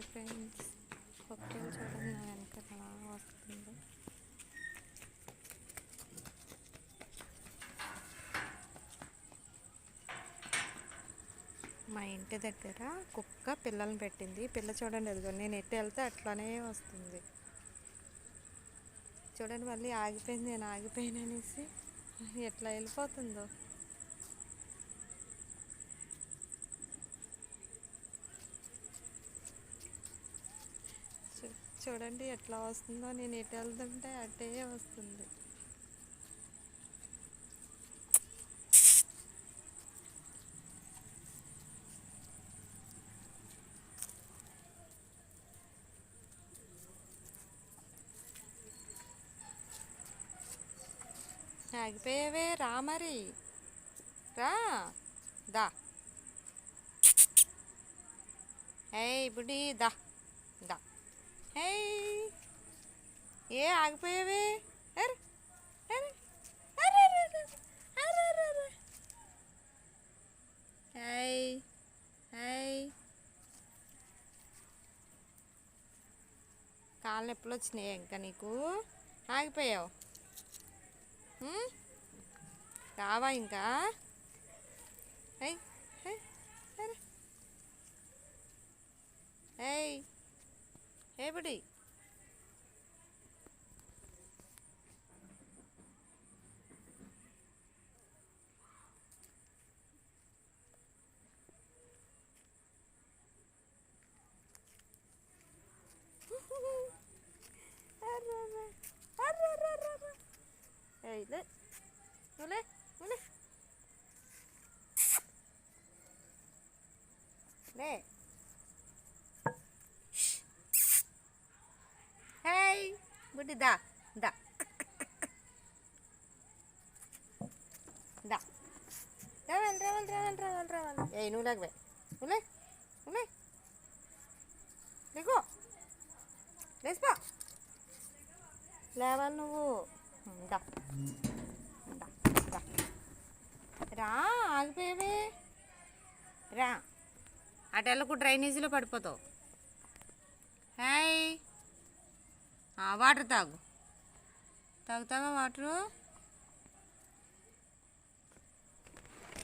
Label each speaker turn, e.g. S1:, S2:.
S1: Hi friends. ఒకటే చూడండి నా వెనక ఎలా వస్తుంది. మా ఇంటి దగ్గర కుక్క పిల్లల్ని పెట్టింది. పిల్ల చూడండి అదిగో నేను ఎట్టు వెళ్తే అట్లానే వస్తుంది. చూడండి మళ్ళీ ఆగిపోయింది నేను ఆగిపోయాను అనేసి. ఎట్లా వెళ్ళిపోతుందో. చూడండి ఎట్లా వస్తుందో. నేను ఎటు వెళ్తుంటే అటే వస్తుంది. ఆగిపోయావే రా మరి. రా. దా. ఏ బుడి దా. దా. ఏ ఆగిపోయేవి? అరే హాయ్ హాయ్ నొప్పులు వచ్చినాయి ఇంకా నీకు? ఆగిపోయావు. రావా ఇంకా? అయ్యి கைபிடி ഇത് മുല മുല ലേ బుడ్డి దా దా. దా. రావాలి రావాలి రావాలి రావాలి రావాలి. నువ్వు లేకపోయి నువ్వు లే నువ్వు లే లేకో లేచిపో లేవాలి నువ్వు. దా దా దా. రా ఆగిపోయావే. రా. అటు వెళ్ళకు డ్రైనేజీలో పడిపోతావు. హాయ్. వాటర్ తాగు. తాగుతావా వాటరు?